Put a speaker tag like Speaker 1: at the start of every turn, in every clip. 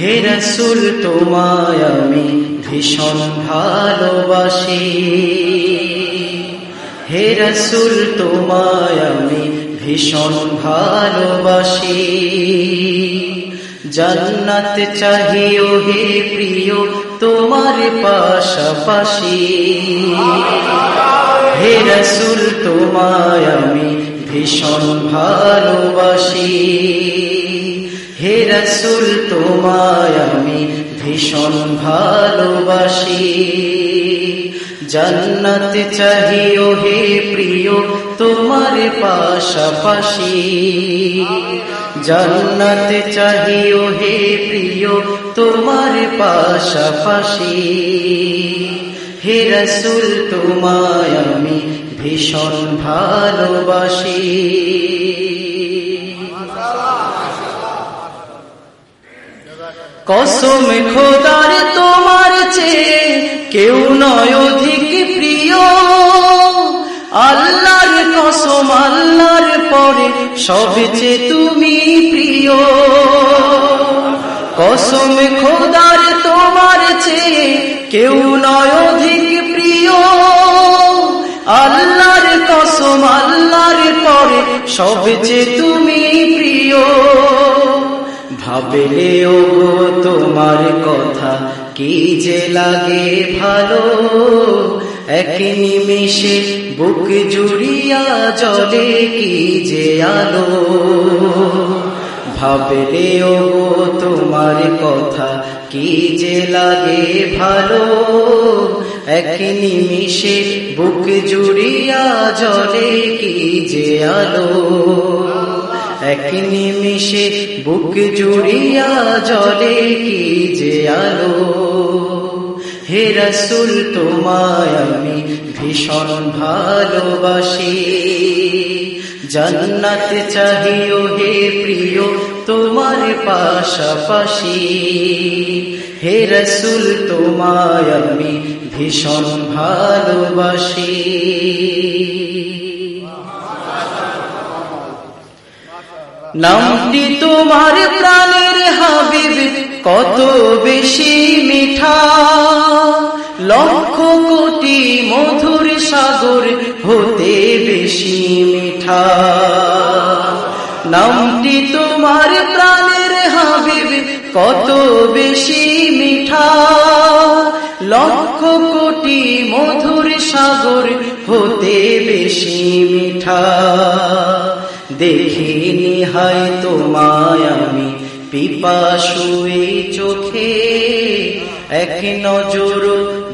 Speaker 1: হে রসুল, তোমায় আমি ভীষণ ভালোবাসি। হে রসুল, তোমায় আমি ভীষণ ভালোবাসি। জান্নাত চাহিও হে প্রিয়, তোমার পাশাপাশি। হে রসুল, তোমায় আমি ভীষণ ভালোবাসি। হে রসুল, তোমায় আমি ভীষণ ভালোবাসি। জন্নত চাহিও হে প্রিয়, তোমার পাশাপাশি। জন্নত চাহিও হে প্রিয়, তোমার পাশাপাশি। হে রসুল, তোমায় আমি ভীষণ ভালোবাসি। কসম খোদার তোমার চেয়ে কেউ নয় অধিক প্রিয়। আল্লাহর কসম, আল্লাহর পরে সবচেয়ে তুমি প্রিয়। কসম খোদার তোমার চেয়ে কেউ নয় অধিক প্রিয়। আল্লাহর কসম, আল্লাহর পরে সবচেয়ে তুমি প্রিয়। ভাবলে ও তোমার কথা কি যে লাগে ভালো? এক নিমিষে বুক জুড়িয়া জলে কি যে আলো? ভাবলে ও তোমার কথা কি যে লাগে ভালো? এক নিমিষে বুক জুড়িয়া জলে কি যে আলো? এক নিমিষে বুক জুড়িয়া জলে কি যে আলো? হে রসুল, তোমায় আমি ভীষণ ভালোবাসি। জন্নত চাহিও হে প্রিয়, তোমার পাশাপাশি। হে রসুল, তোমায় আমি ভীষণ ভালোবাসি। নামটি তোমার প্রাণের হাবিব, কত বেশি মিঠা। লক্ষ কোটি মধুর সাগর হতে বেশি মিঠা। নামটি তোমার প্রাণের হাবিব, কত বেশি মিঠা। লক্ষ কোটি মধুর সাগর হতে বেশি মিঠা। দেখিনি হায় তোমায় আমি, পিপাসুই চোখে। এক নজর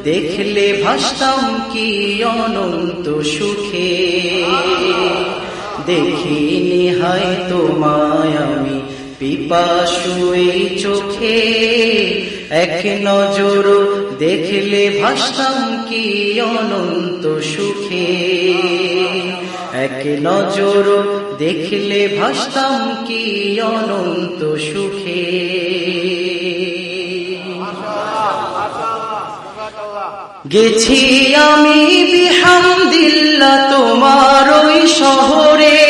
Speaker 1: দেখলে ভাসতাম কি অনন্ত সুখে। দেখিনি হায় তোমায় আমি, পিপাসুই চোখে। এক নজর দেখলে ভাসতাম কি অনন্ত সুখে। এক নজর দেখলে ভাসতাম কি অনন্ত সুখে। গেছি আমি বিহামদিল্লা তোমার ওই শহরে।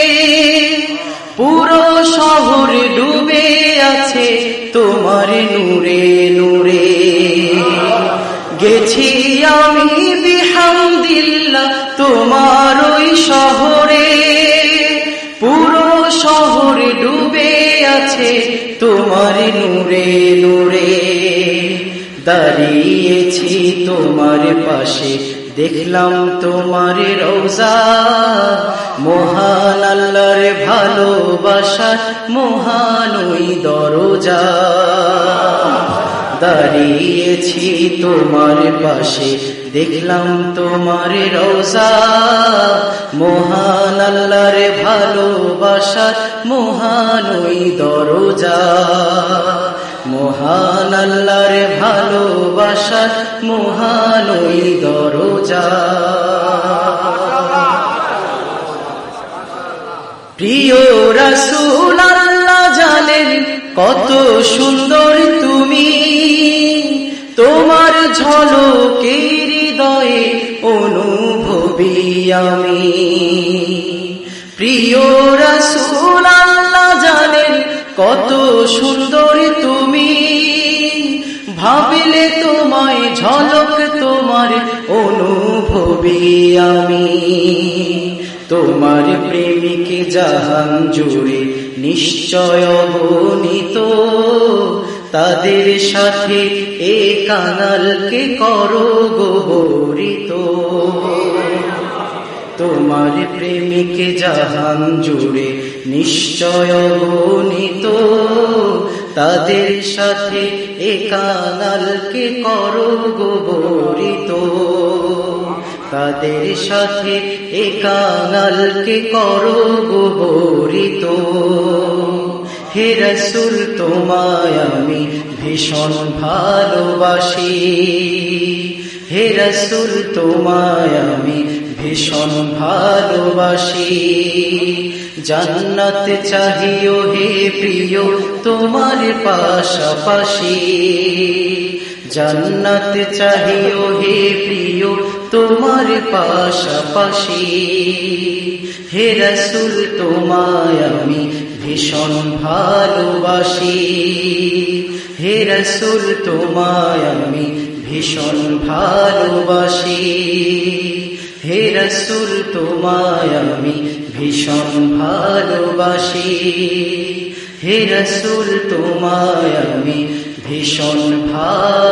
Speaker 1: পুরো শহর ডুবে আছে তোমার নূরে নূরে। গেছি আমি বিহামদিল্লা তোমার ওই শহরে, পুরো শহরে ডুবে আছে তোমার নূরে নূরে। দাঁড়িয়েছি তোমার পাশে, দেখলাম তোমার রোজা মহান আল্লাহর ভালোবাসা, মহান ওই দরজা। দাঁড়িয়েছি তোমার পাশে দেখলাম তোমার রোজা। মহান আল্লাহর ভালোবাসা, মহান ওই দরজা। মহান আল্লাহর ভালোবাসা, মহান ওই দরজা। প্রিয় রসুল, আল্লাহ জানেন কত সুন্দর তুমি। তোমার ঝলকে অনুভবী আমি। প্রিয় রসুল, আল্লাহ জানেন কত সুন্দর তুমি। ভাবিলে তোমায় ঝলক তোমার অনুভবী আমি। তোমার প্রেমিকে জাহান জুড়ে নিশ্চয় অগণিত তাদের সাথে এ কানালকে করো গোহরিত তোমার প্রেমিকে জাহান জুড়ে নিশ্চয় গণিত তাদের সাথে এ কানালকে করো গোবরিত তাদের সাথে এ কাঙালকে করো গোবরিত হে রসুল, তোমায় আমি ভীষণ ভালোবাসি। হে রসুল, তোমায় আমি ভীষণ ভালোবাসি। জান্নাত চাহিও হে প্রিয়, তোমার পাশাপাশি। জান্নাত চাহিও হে প্রিয়, তোমার পাশাপাশি। হে রসুল, তোমায় আমি ভীষণ ভালোবাসি। হে রসুল, তোমায় আমি ভীষণ ভালোবাসি। হে রসুল, তোমায় আমি ভীষণ ভালোবাসি। হে রসুল, তোমায় আমি ভীষণ ভালোবাসি।